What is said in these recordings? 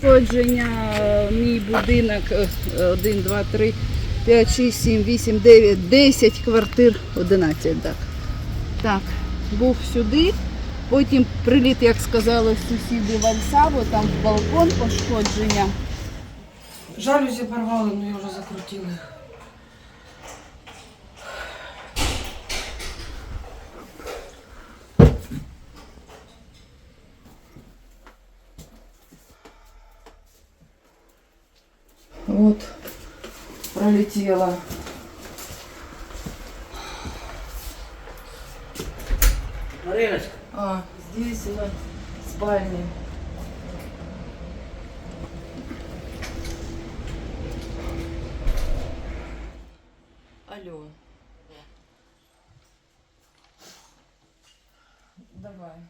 пошкодження. Е, Мій будинок 1, 2, 3, 5, 6, 7, 8, 9, 10 квартир, 11, так. Так, був сюди. Потім приліт, як сказали сусіди Вальсаво, там балкон пошкодження. Жалюзі порвали, ну я вже закрутила. Вот, пролетела. Мариночка, А, здесь вот спальня. Алло. Давай.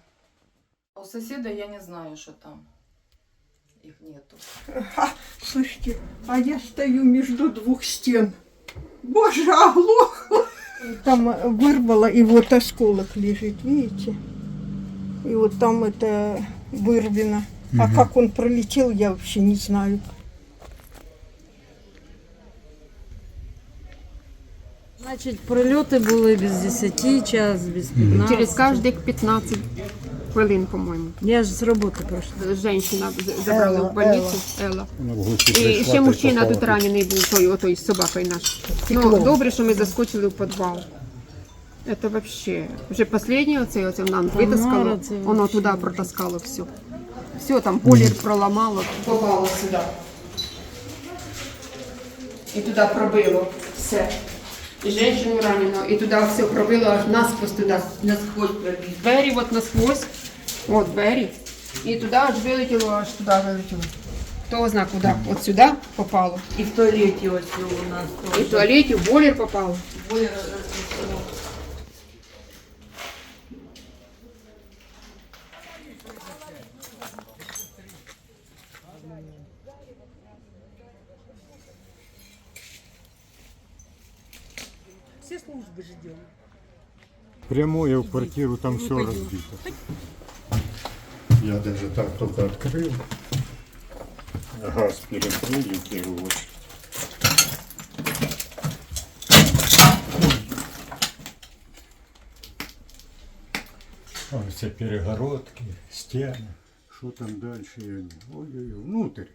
У соседа я не знаю, что там. Их нету. А, слушайте, а я стою между двух стен. Боже, оглохла. Там вырвало, и вот осколок лежит, видите? И вот там это вырвано. А как он пролетел, я вообще не знаю. Значить, прильоти були без 10, час, без 15. Через каждых 15 хвилин, по-моєму. Я ж з роботи пройшла. Женщина забрала Елла, в больницю. Елла. І ще мужчина тут ранений був, той, отой з собакою наш. Ну, добре, що ми заскочили в підвал. Это вообще. Вже останнє оце, оце нам витаскало, це воно туди протаскало все. Все, там колір проламало, попало сюди. І туди пробило все. І женщину ранено, и туда все пробило аж насквозь туда, Насквозь пробили. Двері от насквозь. От двері. І туди аж вилетіло, аж туди вилетіло. Хто знає куди? От сюди попало. і в туалеті ось у нас. І в туалеті в бойлер попало. Прямое в квартиру, там все разбито. Я даже так только открыл. Газ перекрыли в первую очередь. Ой, все перегородки, стены. Что там дальше? Ой-ой-ой, внутрь.